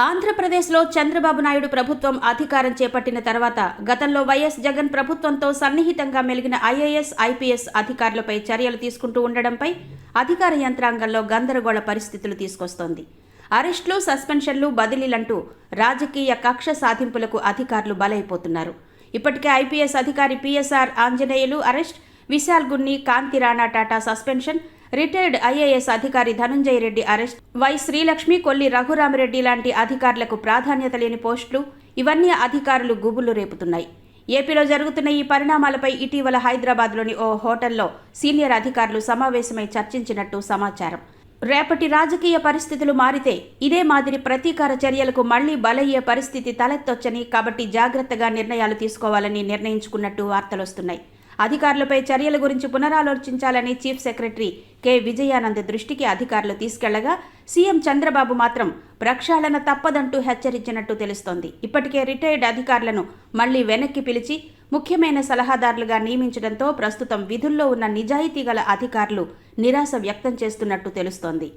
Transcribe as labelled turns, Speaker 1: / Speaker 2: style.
Speaker 1: ఆంధ్రప్రదేశ్లో చంద్రబాబు నాయుడు ప్రభుత్వం అధికారం చేపట్టిన తర్వాత గతంలో వైఎస్ జగన్ ప్రభుత్వంతో సన్నిహితంగా మెలిగిన ఐఏఎస్ ఐపీఎస్ అధికారులపై చర్యలు తీసుకుంటూ ఉండడంపై అధికార యంత్రాంగంలో గందరగోళ పరిస్థితులు తీసుకొస్తోంది. అరెస్టులు సస్పెన్షన్లు బదిలీలంటూ రాజకీయ కక్ష సాధింపులకు అధికారులు బలైపోతున్నారు. ఇప్పటికే ఐపీఎస్ అధికారి PSR Anjaneyulu arrest Vishal Gunni Kanti Rana Tata suspension retired IAS అధికారి ధనుంజయ రెడ్డి అరెస్ట్. వై శ్రీలక్ష్మి కొల్లి రఘురామరెడ్డి లాంటి అధికారులకు ప్రాధాన్యత లేని పోస్టులు ఇవన్నీ అధికారులు గుబులు రేపుతున్నాయి. ఏపీలో జరుగుతున్న ఈ పరిణామాలపై ఇటీవల హైదరాబాద్లోని ఓ హోటల్లో సీనియర్ అధికారులు సమావేశమై చర్చించినట్టు సమాచారం. రేపటి రాజకీయ పరిస్థితులు మారితే ఇదే మాదిరి ప్రతీకార చర్యలకు మళ్ళీ బలయ్యే పరిస్థితి తలెత్తొచ్చని కాబట్టి జాగ్రత్తగా నిర్ణయాలు తీసుకోవాలని నిర్ణయించుకున్నట్టు వార్తలొస్తున్నాయి. అధికారులపై చర్యల గురించి పునరాలోచించాలని చీఫ్ సెక్రటరీ కె. విజయానంద్ దృష్టికి అధికారులు తీసుకెళ్ళగా సీఎం చంద్రబాబు మాత్రం ప్రక్షాళన తప్పదంటూ హెచ్చరించినట్టు తెలుస్తోంది. ఇప్పటికే రిటైర్డ్ అధికారులను మళ్ళీ వెనక్కి పిలిచి ముఖ్యమైన సలహాదారులుగా నియమించడంతో ప్రస్తుతం విధుల్లో ఉన్న నిజాయితీ గల అధికారులు నిరాశ వ్యక్తం చేస్తున్నట్టు తెలుస్తోంది.